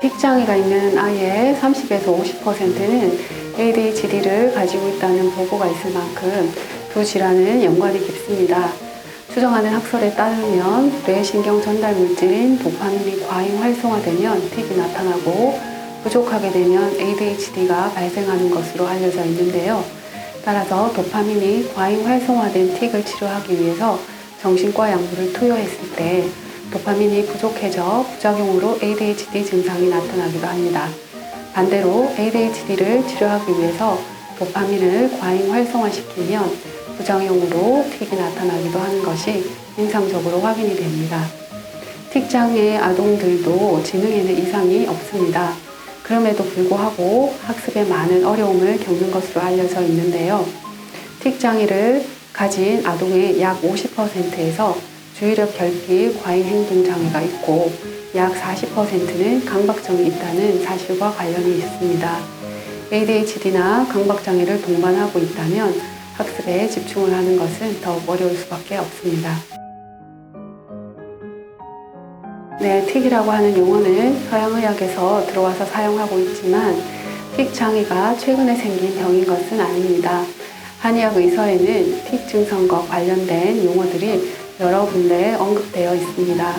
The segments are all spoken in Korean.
틱 장애가 있는 아이의 30에서 50%는 ADHD를 가지고 있다는 보고가 있을 만큼 두 질환은 연관이 깊습니다. 추정하는 학설에 따르면 뇌신경 전달 물질인 도파민이 과잉 활성화되면 틱이 나타나고 부족하게 되면 ADHD가 발생하는 것으로 알려져 있는데요. 따라서 도파민이 과잉 활성화된 틱을 치료하기 위해서 정신과 약물을 투여했을 때 도파민이 부족해져 부작용으로 ADHD 증상이 나타나기도 합니다. 반대로 ADHD를 치료하기 위해서 도파민을 과잉 활성화시키면 부작용으로 틱이 나타나기도 하는 것이 임상적으로 확인이 됩니다. 틱 장애 아동들도 지능에는 이상이 없습니다. 그럼에도 불구하고 학습에 많은 어려움을 겪는 것으로 알려져 있는데요. 틱 장애를 가진 아동의 약 50%에서 주의력 결핍 과잉 행동 장애가 있고 약 40%는 강박증이 있다는 사실과 관련이 있습니다. ADHD나 강박장애를 동반하고 있다면 학습에 집중을 하는 것은 더욱 어려울 수밖에 없습니다. 네, 틱이라고 하는 용어는 서양의학에서 들어와서 사용하고 있지만 틱 장애가 최근에 생긴 병인 것은 아닙니다. 한의학 의서에는 틱 증상과 관련된 용어들이 여러 군데 언급되어 있습니다.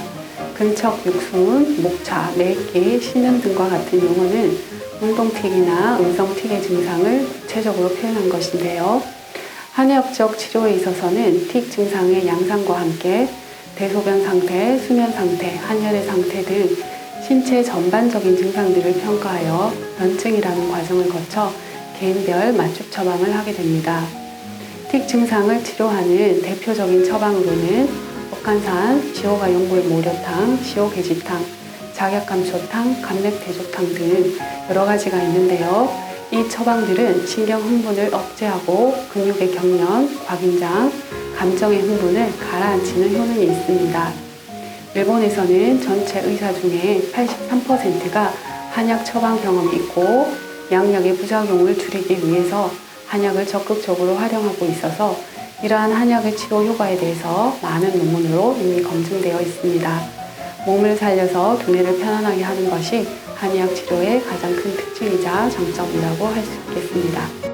근척 육순, 목차, 매기, 신음 등과 같은 용어는 운동틱이나 음성틱의 증상을 구체적으로 표현한 것인데요. 한의학적 치료에 있어서는 틱 증상의 양상과 함께 대소변 상태, 수면 상태, 한혈의 상태 등 신체 전반적인 증상들을 평가하여 변증이라는 과정을 거쳐 개인별 맞춤 처방을 하게 됩니다. 틱 증상을 치료하는 대표적인 처방으로는 억간산, 지호가 연골 모려탕, 지호개지탕, 작약감초탕, 감맥대조탕 등 여러 가지가 있는데요. 이 처방들은 신경 흥분을 억제하고 근육의 경련, 곽인장, 감정의 흥분을 가라앉히는 효능이 있습니다. 일본에서는 전체 의사 중에 83%가 한약 처방 경험이 있고 양약의 부작용을 줄이기 위해서 한약을 적극적으로 활용하고 있어서 이러한 한약의 치료 효과에 대해서 많은 논문으로 이미 검증되어 있습니다. 몸을 살려서 두뇌를 편안하게 하는 것이 한의학 치료의 가장 큰 특징이자 장점이라고 할 수 있겠습니다.